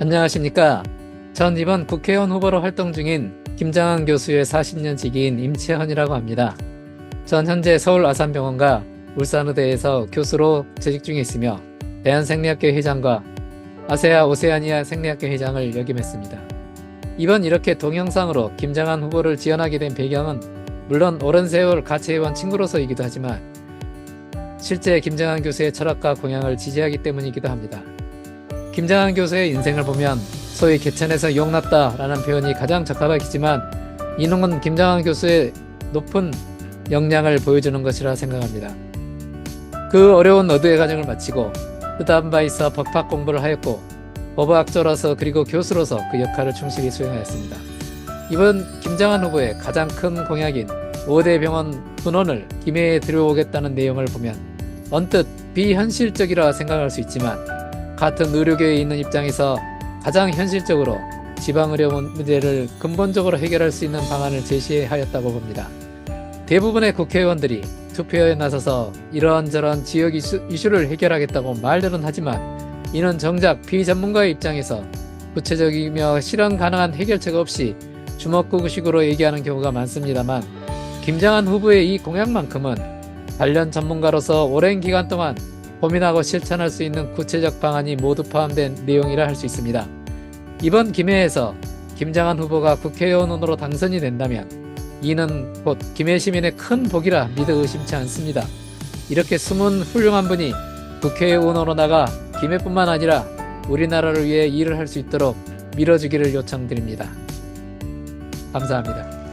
안녕하십니까. 전 이번 국회의원 후보로 활동 중인 김장한 교수의 40년 지기인 임채헌이라고 합니다. 전 현재 서울 아산병원과 울산의대에서 교수로 재직 중에 있으며 대한생리학회 회장과 아세아 오세아니아 생리학회 회장을 역임했습니다. 이번 이렇게 동영상으로 김장한 후보를 지원하게 된 배경은 물론 오랜 세월 같이 해온 친구로서이기도 하지만 실제 김장한 교수의 철학과 공약을 지지하기 때문이기도 합니다. 김장한 교수의 인생을 보면 소위 개천에서 용났다라는 표현이 가장 적합하겠지만 이놈은 김장한 교수의 높은 역량을 보여주는 것이라 생각합니다. 그 어려운 어두의 과정을 마치고 뜻한 바 있어 법학 공부를 하였고 법학자로서 그리고 교수로서 그 역할을 충실히 수행하였습니다. 이번 김장한 후보의 가장 큰 공약인 5대 병원 분원을 김해에 들여오겠다는 내용을 보면 언뜻 비현실적이라 생각할 수 있지만 같은 의료계에 있는 입장에서 가장 현실적으로 지방의료 문제를 근본적으로 해결할 수 있는 방안을 제시하였다고 봅니다. 대부분의 국회의원들이 투표에 나서서 이러한저러한 지역 이슈, 이슈를 해결하겠다고 말들은 하지만 이는 정작 비전문가의 입장에서 구체적이며 실현 가능한 해결책 없이 주먹구구식으로 얘기하는 경우가 많습니다만 김장한 후보의 이 공약만큼은 관련 전문가로서 오랜 기간 동안 고민하고 실천할 수 있는 구체적 방안이 모두 포함된 내용이라 할 수 있습니다. 이번 김해에서 김장한 후보가 국회의원으로 당선이 된다면 이는 곧 김해 시민의 큰 복이라 믿어 의심치 않습니다. 이렇게 숨은 훌륭한 분이 국회의원으로 나가 김해뿐만 아니라 우리나라를 위해 일을 할 수 있도록 밀어주기를 요청드립니다. 감사합니다.